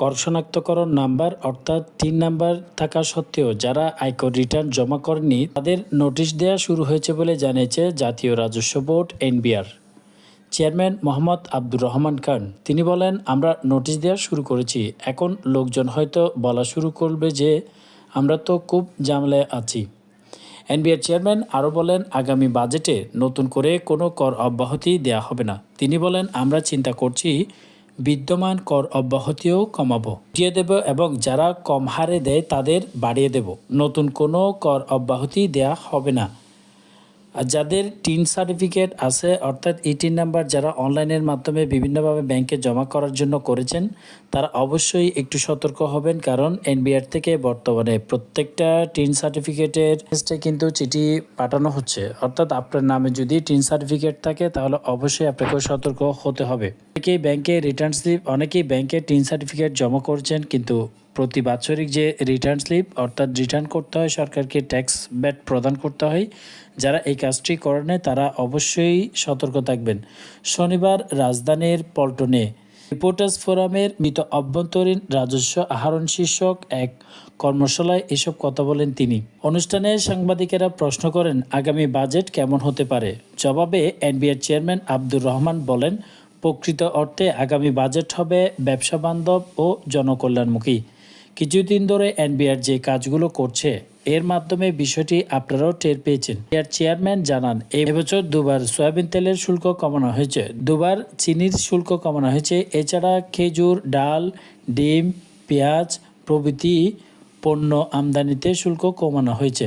কর শনাক্তকরণ নাম্বার অর্থাৎ তিন নাম্বার থাকা সত্ত্বেও যারা আয়কর রিটার্ন জমা করেনি তাদের নোটিশ দেওয়া শুরু হয়েছে বলে জানিয়েছে জাতীয় রাজস্ব board NBR. Chairman Mohammad Abdur Rahman Khan, তিনি বলেন, আমরা নোটিশ দেওয়া শুরু করেছি। এখন লোকজন হয়তো বলা শুরু করবে যে, আমরা তো খুব জামলায় আছি। এনবিআর চেয়ারম্যান আরও বলেন, আগামী বাজেটে নতুন করে কোনো কর অব্যাহতি দেওয়া হবে না। তিনি বলেন, আমরা চিন্তা করছি বিদ্যমান কর অব্যাহতিও কমাব। দিয়ে দেব এবং যারা কম হারে দেয় তাদের বাড়িয়ে দেব। নতুন কোনো কর অব্যাহতি দেয়া হবে না। আর যাদের টিন সার্টিফিকেট আছে, অর্থাৎ এই টিন নাম্বার যারা অনলাইনের মাধ্যমে বিভিন্নভাবে ব্যাংকে জমা করার জন্য করেছেন, তারা অবশ্যই একটু সতর্ক হবেন, কারণ এনবিআর থেকে বর্তমানে প্রত্যেকটা টিন সার্টিফিকেটের টেস্টে কিন্তু চিঠি পাঠানো হচ্ছে। অর্থাৎ আপনার নামে যদি টিন সার্টিফিকেট থাকে, তাহলে অবশ্যই আপনাকে সতর্ক হতে হবে। অনেকেই ব্যাংকে রিটার্ন স্লিপ অনেকেই ব্যাংকে টিন সার্টিফিকেট জমা করছেন, কিন্তু প্রতি বাৎসরিক যে রিটার্ন স্লিপ অর্থাৎ রিটার্ন করতে হয় সরকারকে ট্যাক্স ব্যাট প্রদান করতে হয়, যারা এই কাজটি করেন তারা অবশ্যই সতর্ক থাকবেন। শনিবার রাজধানীর পল্টনে রিপোর্টার্স ফোরামের মৃত অভ্যন্তরীণ রাজস্ব আহরণ শীর্ষক এক কর্মশালায় এসব কথা বলেন তিনি। অনুষ্ঠানে সাংবাদিকেরা প্রশ্ন করেন, আগামী বাজেট কেমন হতে পারে? জবাবে এনবিআর চেয়ারম্যান আব্দুর রহমান বলেন, প্রকৃত অর্থে আগামী বাজেট হবে ব্যবসা বান্ধব ও জনকল্যাণমুখী। কিছুদিন ধরে এনবিআর যে কাজগুলো করছে, এর মাধ্যমে বিষয়টি আপনারাও টের পেয়েছেন। এর চেয়ারম্যান জানান এবছর দুবার সয়াবিন তেলের শুল্ক কমানো হয়েছে। দুবার চিনির শুল্ক কমানো হয়েছে। এছাড়া খেজুর, ডাল, ডিম, পেঁয়াজ প্রভৃতি পণ্য আমদানিতে শুল্ক কমানো হয়েছে।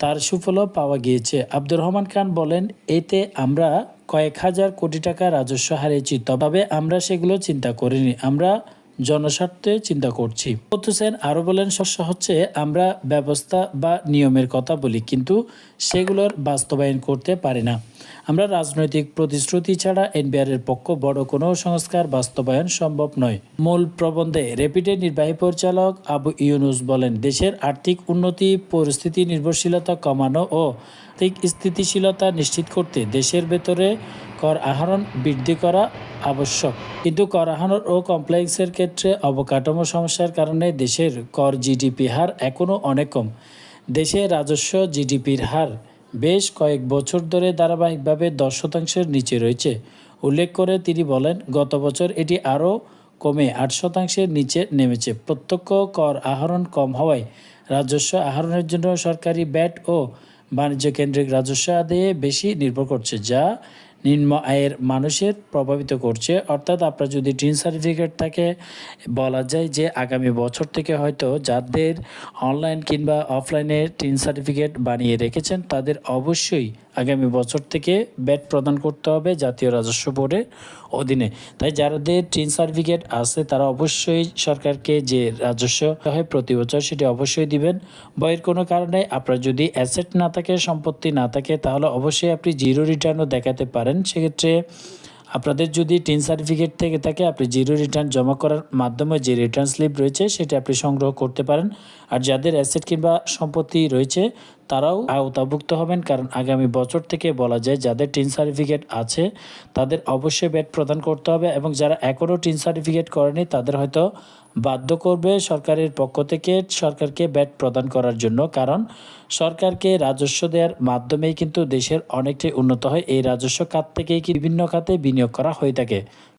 তার সুফলও পাওয়া গিয়েছে। আব্দুর রহমান খান বলেন, এতে আমরা কয়েক হাজার কোটি টাকা রাজস্ব হারিয়েছি, তবে আমরা সেগুলো চিন্তা করিনি। আমরা জনস্বার্থে চিন্তা করছি। হোসেন আরও বলেন শস্য হচ্ছে আমরা ব্যবস্থা বা নিয়মের কথা বলি, কিন্তু সেগুলোর বাস্তবায়ন করতে পারি না। আমরা রাজনৈতিক প্রতিশ্রুতি ছাড়া এনবিআর এর পক্ষ বড় কোনো সংস্কার বাস্তবায়ন সম্ভব নয়। মূল প্রবন্ধে র্যাপিডের নির্বাহী পরিচালক আবু ইউনুস বলেন, দেশের আর্থিক উন্নতি, পরিস্থিতি নির্ভরশীলতা কমানো ও আর্থিক স্থিতিশীলতা নিশ্চিত করতে দেশের ভেতরে কর আহরণ বৃদ্ধি করা আবশ্যক। কিন্তু কর আহরণ ও কমপ্লেক্সের ক্ষেত্রে অবকাঠামো সমস্যার কারণে দেশের কর জিডিপি হার এখনও অনেক কম। দেশে রাজস্ব জিডিপির হার বেশ কয়েক বছর ধরে ধারাবাহিকভাবে দশ শতাংশের নিচে রয়েছে। উল্লেখ করে তিনি বলেন, গত বছর এটি আরও কমে আট শতাংশের নিচে নেমেছে। প্রত্যক্ষ কর আহরণ কম হওয়ায় রাজস্ব আহরণের জন্য সরকারি ব্যাট ও বাণিজ্য কেন্দ্রিক রাজস্ব আদায়ে বেশি নির্ভর করছে, যা নিম্ন আয়ের মানুষের প্রভাবিত করছে। অর্থাৎ আপনার যদি টিন সার্টিফিকেট থাকে, বলা যায় যে আগামী বছর থেকে হয়তো যাদের অনলাইন কিংবা অফলাইনে টিন সার্টিফিকেট বানিয়ে রেখেছেন, তাদের অবশ্যই আগামী বছর থেকে ব্যাট প্রদান করতে হবে জাতীয় রাজস্ব বোর্ডের অধীনে। তাই যাদের টিন সার্টিফিকেট আছে, তারা অবশ্যই সরকারকে যে রাজস্ব হয় প্রতি বছর সেটি অবশ্যই দিবেন। বইয়ের কোনো কারণে আপনার যদি অ্যাসেট না থাকে, সম্পত্তি না থাকে, তাহলে অবশ্যই আপনি জিরো রিটার্নও দেখাতে পারেন। সেক্ষেত্রে আপনাদের যদি টিন সার্টিফিকেট থেকে থাকে, আপনি জিরো রিটার্ন জমা করার মাধ্যমে যে রিটার্ন স্লিপ রয়েছে, সেটা আপনি সংগ্রহ করতে পারেন। আর যাদের অ্যাসেট কিংবা সম্পত্তি রয়েছে তারাও আওতাভুক্ত হবেন, কারণ আগামী বছর থেকে বলা যায় যাদের টিন সার্টিফিকেট আছে, তাদের অবশ্যই ব্যাট প্রদান করতে হবে এবং যারা এখনও টিন সার্টিফিকেট করেনি, তাদের হয়তো বাধ্য করবে সরকারের পক্ষ থেকে সরকারকে ব্যাট প্রদান করার জন্য, কারণ সরকারকে রাজস্ব দেওয়ার মাধ্যমেই কিন্তু দেশের অনেকটাই উন্নত হয়। এই রাজস্ব খাত থেকেই বিভিন্ন খাতে বিনিয়োগ করা হয়ে থাকে।